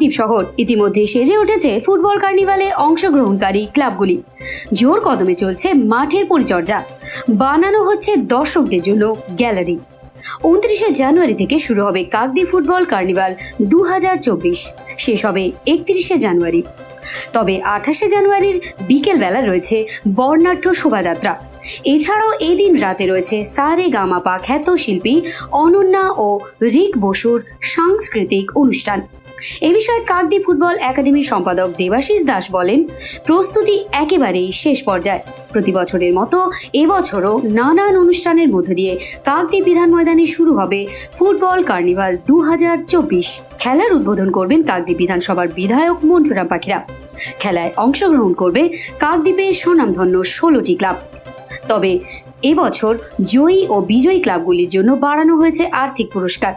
কাকদ্বীপ শহর। ইতিমধ্যে সেজে উঠেছে ফুটবল কার্নিভালে অংশগ্রহণকারী ক্লাবগুলি। জোর কদমে চলছে মাঠের পরিচর্যা। বানানো হচ্ছে দর্শকদের জন্য গ্যালারি। উনত্রিশে জানুয়ারি থেকে শুরু হবে কাকদ্বীপ ফুটবল কার্নিভাল দু হাজার চব্বিশ। শেষ হবে একত্রিশে জানুয়ারি। তবে আঠাশে জানুয়ারির বিকেলবেলা রয়েছে বর্ণাঢ্য শোভাযাত্রা। এছাড়াও এদিন রাতে রয়েছে সারে গামাপা খ্যাত শিল্পী অনন্যা ও রিক বসুর সাংস্কৃতিক অনুষ্ঠান। এ বিষয়ে কাকদ্বীপ ফুটবল একাডেমির সম্পাদক দেবাশিস দাস বলেন, প্রস্তুতি একেবারেই শেষ পর্যায়ে। প্রতি বছরের মতো এবছরও নানান অনুষ্ঠানের মধ্য দিয়ে কাকদ্বীপ বিধান ময়দানে শুরু হবে ফুটবল কার্নিভাল দু হাজার চব্বিশ। খেলার উদ্বোধন করবেন কাকদ্বীপ বিধানসভার বিধায়ক মঞ্জুরাম পাখিরা। খেলায় অংশগ্রহণ করবে কাকদ্বীপের সুনামধন্য ষোলোটি ক্লাব। তবে এবছর জয়ী ও বিজয়ী ক্লাবগুলির জন্য বাড়ানো হয়েছে আর্থিক পুরস্কার।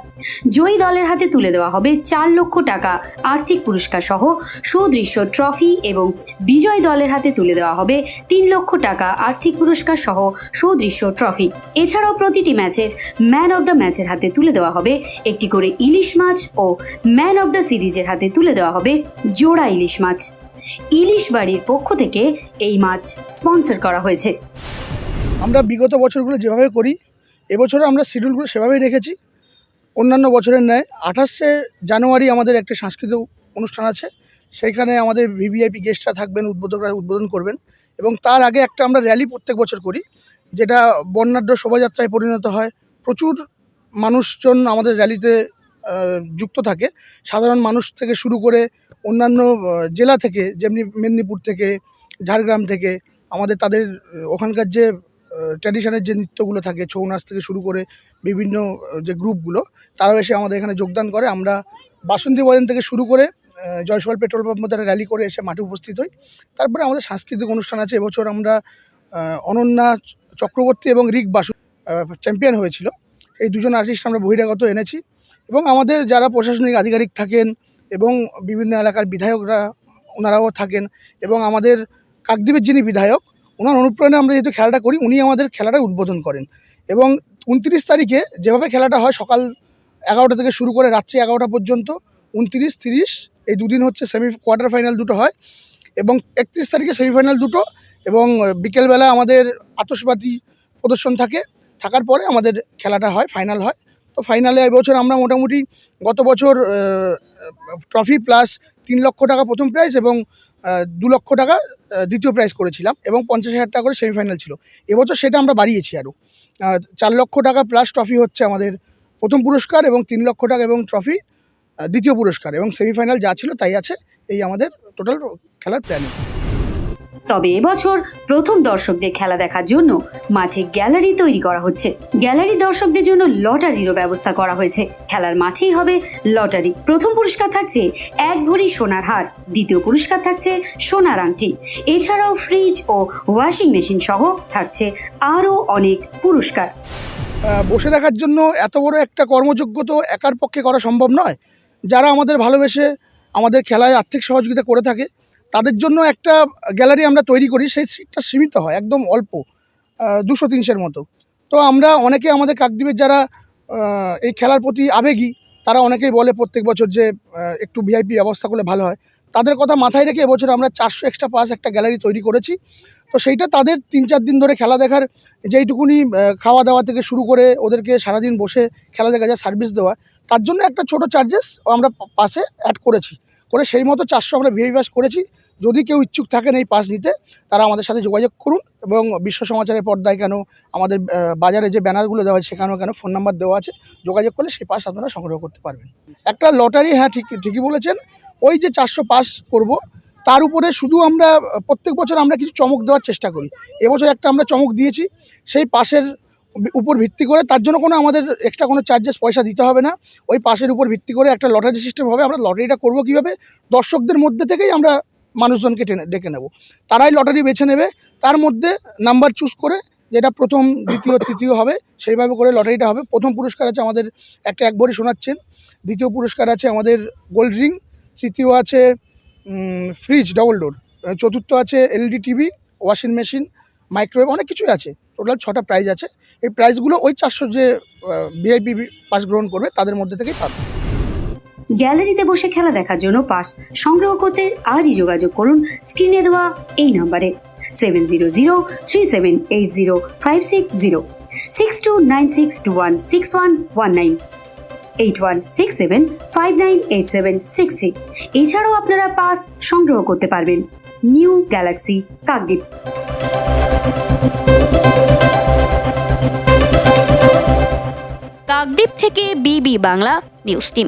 জয়ী দলের হাতে তুলে দেওয়া হবে চার লক্ষ টাকা আর্থিক পুরস্কার সহ সুদৃশ্য ট্রফি এবং বিজয়ী দলের হাতে তুলে দেওয়া হবে তিন লক্ষ টাকা আর্থিক পুরস্কার সহ সুদৃশ্য ট্রফি। এছাড়াও প্রতিটি ম্যাচের ম্যান অব দ্য ম্যাচের হাতে তুলে দেওয়া হবে একটি করে ইলিশ মাছ ও ম্যান অব দ্য সিরিজের হাতে তুলে দেওয়া হবে জোড়া ইলিশ মাছ। ইলিশ বাড়ির পক্ষ থেকে এই মাছ স্পন্সর করা হয়েছে। আমরা বিগত বছরগুলো যেভাবে করি, এবছরও আমরা শিডিউলগুলো সেভাবেই রেখেছি। অন্যান্য বছরের ন্যায় আঠাশে জানুয়ারি আমাদের একটা সাংস্কৃতিক অনুষ্ঠান আছে, সেইখানে আমাদের ভিভিআইপি গেস্টরা থাকবেন, উদ্বোধকরা উদ্বোধন করবেন এবং তার আগে একটা আমরা র্যালি প্রত্যেক বছর করি, যেটা বর্ণাঢ্য শোভাযাত্রায় পরিণত হয়। প্রচুর মানুষজন আমাদের র্যালিতে যুক্ত থাকে। সাধারণ মানুষ থেকে শুরু করে অন্যান্য জেলা থেকে, যেমনি মেদিনীপুর থেকে, ঝাড়গ্রাম থেকে, আমাদের তাদের ওখানকার যে ট্র্যাডিশনের যে নৃত্যগুলো থাকে, ছৌ নাচ থেকে শুরু করে বিভিন্ন যে গ্রুপগুলো তারাও এসে আমাদের এখানে যোগদান করে। আমরা বাসন্তী বয়ন থেকে শুরু করে জয়সওয়াল পেট্রোল পাম্প তারা র্যালি করে এসে মাঠে উপস্থিত হই। তারপরে আমাদের সাংস্কৃতিক অনুষ্ঠান আছে। এবছর আমরা অনন্যা চক্রবর্তী এবং রিক বাসু চ্যাম্পিয়ন হয়েছিল। এই দুজন আর্টিস্ট আমরা বহিরাগত এনেছি এবং আমাদের যারা প্রশাসনিক আধিকারিক থাকেন এবং বিভিন্ন এলাকার বিধায়করা, ওনারাও থাকেন এবং আমাদের কাকদ্বীপের যিনি বিধায়ক ওনার অনুপ্রেরণে আমরা যেহেতু খেলাটা করি, উনি আমাদের খেলাটা উদ্বোধন করেন। এবং উনত্রিশ তারিখে যেভাবে খেলাটা হয়, সকাল এগারোটা থেকে শুরু করে রাত্রি এগারোটা পর্যন্ত, উনত্রিশ, তিরিশ, এই দুদিন হচ্ছে সেমি কোয়ার্টার ফাইনাল দুটো হয়। এবং একত্রিশ তারিখে সেমিফাইনাল দুটো এবং বিকেলবেলা আমাদের আতসবাতি প্রদর্শন থাকে। থাকার পরে আমাদের খেলাটা হয় ফাইনাল হয়। তো ফাইনালে এবছর আমরা মোটামুটি গত বছর ট্রফি প্লাস তিন লক্ষ টাকা প্রথম প্রাইজ এবং দু লক্ষ টাকা দ্বিতীয় প্রাইজ করেছিলাম এবং পঞ্চাশ হাজার টাকা করে সেমিফাইনাল ছিল। এবছর সেটা আমরা বাড়িয়েছি আরও চার লক্ষ টাকা প্লাস ট্রফি হচ্ছে আমাদের প্রথম পুরস্কার এবং তিন লক্ষ টাকা এবং ট্রফি দ্বিতীয় পুরস্কার এবং সেমিফাইনাল যা ছিল তাই আছে, এই আমাদের টোটাল খেলার প্ল্যানিং তবে এবছর প্রথম দর্শকদের খেলা দেখার জন্য মাঠে গ্যালারি তৈরি করা হচ্ছে। গ্যালারি দর্শকদের জন্য লটারিরও ব্যবস্থা করা হয়েছে। খেলার মাঠেই হবে লটারি। প্রথম পুরস্কার থাকছে এক ভরি সোনার হার, দ্বিতীয় পুরস্কার থাকছে সোনার আংটি। এছাড়াও ফ্রিজ ও ওয়াশিং মেশিন সহ থাকছে আরও অনেক পুরস্কার। বসে দেখার জন্য এত বড় একটা কর্মযোগ্য তো একার পক্ষে করা সম্ভব নয়। যারা আমাদের ভালোবেসে আমাদের খেলায় আর্থিক সহযোগিতা করে থাকে তাদের জন্য একটা গ্যালারি আমরা তৈরি করি, সেই সিটটা সীমিত হয়, একদম অল্প দুশো তিনশের মতো। তো আমরা অনেকে আমাদের কাকদ্বীপের যারা এই খেলার প্রতি আবেগী, তারা অনেকেই বলে প্রত্যেক বছর যে একটু ভিআইপি ব্যবস্থা করলে ভালো হয়। তাদের কথা মাথায় রেখে এবছর আমরা চারশো এক্সট্রা পাস একটা গ্যালারি তৈরি করেছি। তো সেইটা তাদের তিন চার দিন ধরে খেলা দেখার যেইটুকুনি খাওয়া দাওয়া থেকে শুরু করে ওদেরকে সারাদিন বসে খেলা দেখা যায় সার্ভিস দেওয়া, তার জন্য একটা ছোট চার্জেস আমরা পাশে অ্যাড করেছি। করে সেই মতো চারশো আমরা ভিআই করেছি। যদি কেউ ইচ্ছুক থাকেন এই পাস নিতে, তারা আমাদের সাথে যোগাযোগ করুন এবং বিশ্ব সমাচারের পর্দায় কেন আমাদের বাজারে যে ব্যানারগুলো দেওয়া হয় সেখানেও কেন ফোন নাম্বার দেওয়া আছে, যোগাযোগ করলে সেই পাস আপনারা সংগ্রহ করতে পারবেন। একটা লটারি হ্যাঁ ঠিক, ঠিকই বলেছেন। ওই যে চারশো পাস করব, তার উপরে শুধু আমরা, প্রত্যেক বছর আমরা কিছু চমক দেওয়ার চেষ্টা করি। এবছর একটা আমরা চমক দিয়েছি, সেই পাশের উপর ভিত্তি করে তার জন্য কোনো আমাদের এক্সট্রা কোনো চার্জেস পয়সা দিতে হবে না। ওই পাশের উপর ভিত্তি করে একটা লটারি সিস্টেম হবে। আমরা লটারিটা করব কীভাবে? দর্শকদের মধ্যে থেকেই আমরা মানুষজনকে টেনে, ডেকে নেব। তারাই লটারি বেছে নেবে। তার মধ্যে নাম্বার চুজ করে যেটা প্রথম, দ্বিতীয়, তৃতীয় হবে, সেইভাবে করে লটারিটা হবে। প্রথম পুরস্কার আছে আমাদের, একটা এক ভরি শোনাচ্ছেন দ্বিতীয় পুরস্কার আছে আমাদের গোল্ড রিং তৃতীয় আছে ফ্রিজ ডবল ডোর চতুর্থ আছে LED TV washing machine microwave অনেক কিছুই আছে। টোটাল ছটা প্রাইজ আছে। এই প্রাইসগুলো ওই চারশো যে ভিআইপি পাস গ্রহণ করবে, তাদের মধ্যে থেকেই পাবে। গ্যালারিতে বসে খেলা দেখার জন্য পাস সংগ্রহ করতে আজই যোগাযোগ করুন। স্ক্রিনে দেওয়া এই নম্বরে seven zero zero three seven eight zero five six zero six two nine six two one six one one nine eight one six seven five nine eight seven six three এছাড়াও আপনারা পাস সংগ্রহ করতে পারবেন। New Galaxy Kakdwip Kakdwip থেকে বিবি Bangla news team.